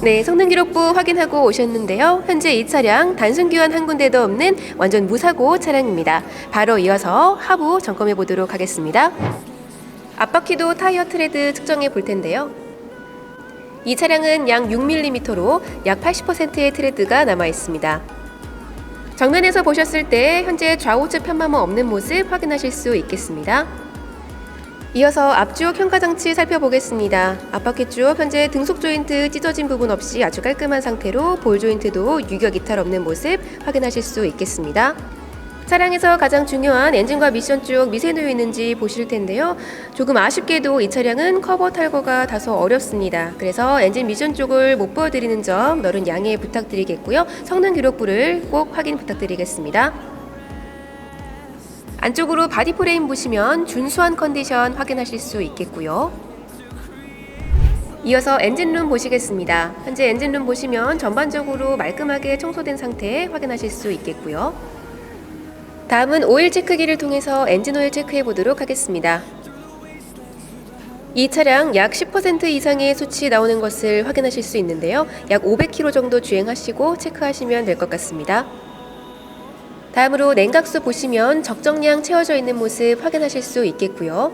네, 성능 기록부 확인하고 오셨는데요. 현재 이 차량 단순 교환 한 군데도 없는 완전 무사고 차량입니다. 바로 이어서 하부 점검해 보도록 하겠습니다. 앞바퀴도 타이어 트레드 측정해 볼 텐데요. 이 차량은 약 6mm로 약 80%의 트레드가 남아 있습니다. 정면에서 보셨을 때 현재 좌우측 편마모 없는 모습 확인하실 수 있겠습니다. 이어서 앞주옥 현가 장치 살펴보겠습니다. 앞바퀴 쪽 현재 등속 조인트 찢어진 부분 없이 아주 깔끔한 상태로 볼 조인트도 유격 이탈 없는 모습 확인하실 수 있겠습니다. 차량에서 가장 중요한 엔진과 미션 쪽 미세 누유 있는지 보실 텐데요. 조금 아쉽게도 이 차량은 커버 탈거가 다소 어렵습니다. 그래서 엔진 미션 쪽을 못 보여드리는 점 너른 양해 부탁드리겠고요. 성능 기록부를 꼭 확인 부탁드리겠습니다. 안쪽으로 바디 프레임 보시면 준수한 컨디션 확인하실 수 있겠고요. 이어서 엔진룸 보시겠습니다. 현재 엔진룸 보시면 전반적으로 말끔하게 청소된 상태 확인하실 수 있겠고요. 다음은 오일 체크기를 통해서 엔진 오일 체크해 보도록 하겠습니다. 이 차량 약 10% 이상의 수치 나오는 것을 확인하실 수 있는데요. 약 500km 정도 주행하시고 체크하시면 될 것 같습니다. 다음으로 냉각수 보시면 적정량 채워져 있는 모습 확인하실 수 있겠고요.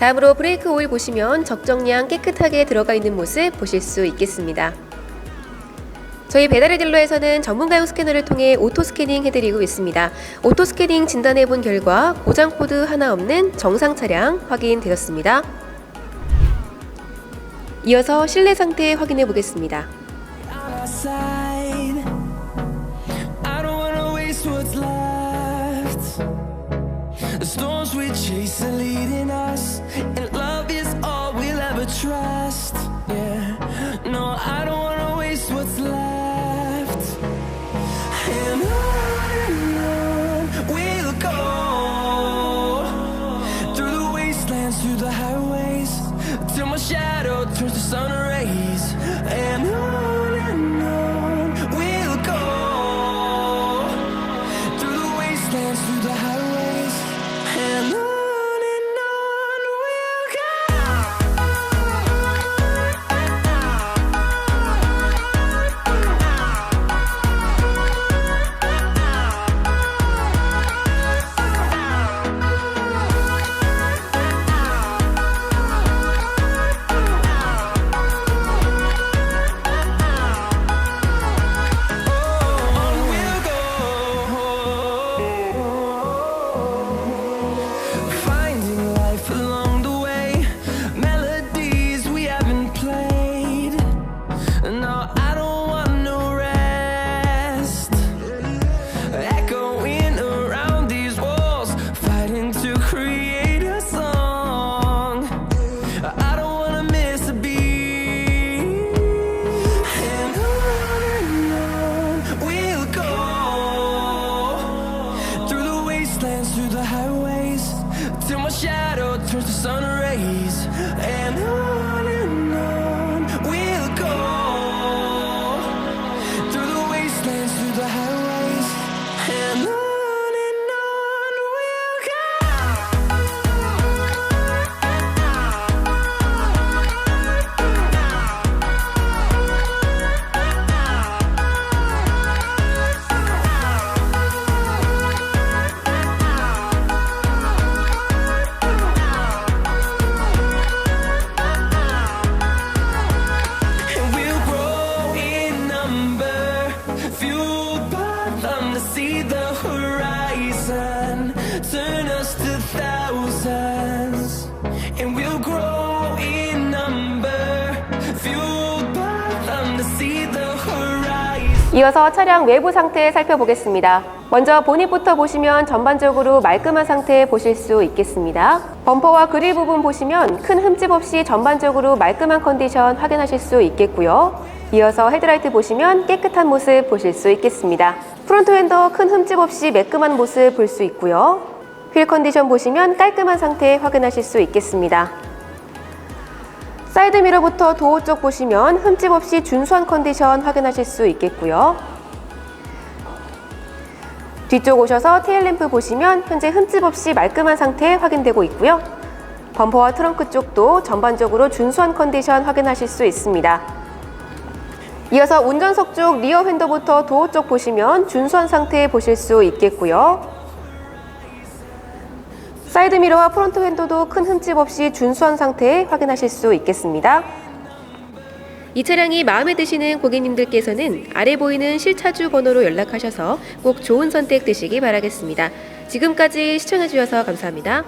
다음으로 브레이크 오일 보시면 적정량 깨끗하게 들어가 있는 모습 보실 수 있겠습니다. 저희 배달의 딜러에서는 전문가용 스캐너를 통해 오토 스캐닝 해드리고 있습니다. 오토 스캐닝 진단해 본 결과 고장 코드 하나 없는 정상 차량 확인되었습니다. 이어서 실내 상태 확인해 보겠습니다. The storms we chase are leading us, and love 이어서 차량 외부 상태 살펴보겠습니다. 먼저 보닛부터 보시면 전반적으로 말끔한 상태 보실 수 있겠습니다. 범퍼와 그릴 부분 보시면 큰 흠집 없이 전반적으로 말끔한 컨디션 확인하실 수 있겠고요. 이어서 헤드라이트 보시면 깨끗한 모습 보실 수 있겠습니다. 프론트 휀더 큰 흠집 없이 매끈한 모습 볼 수 있고요. 휠 컨디션 보시면 깔끔한 상태 확인하실 수 있겠습니다. 사이드 미러부터 도어 쪽 보시면 흠집 없이 준수한 컨디션 확인하실 수 있겠고요. 뒤쪽 오셔서 테일램프 보시면 현재 흠집 없이 말끔한 상태 확인되고 있고요. 범퍼와 트렁크 쪽도 전반적으로 준수한 컨디션 확인하실 수 있습니다. 이어서 운전석 쪽 리어 윈도부터 도어 쪽 보시면 준수한 상태 보실 수 있겠고요. 사이드 미러와 프론트 윈도도 큰 흠집 없이 준수한 상태 확인하실 수 있겠습니다. 이 차량이 마음에 드시는 고객님들께서는 아래 보이는 실차주 번호로 연락하셔서 꼭 좋은 선택 되시기 바라겠습니다. 지금까지 시청해주셔서 감사합니다.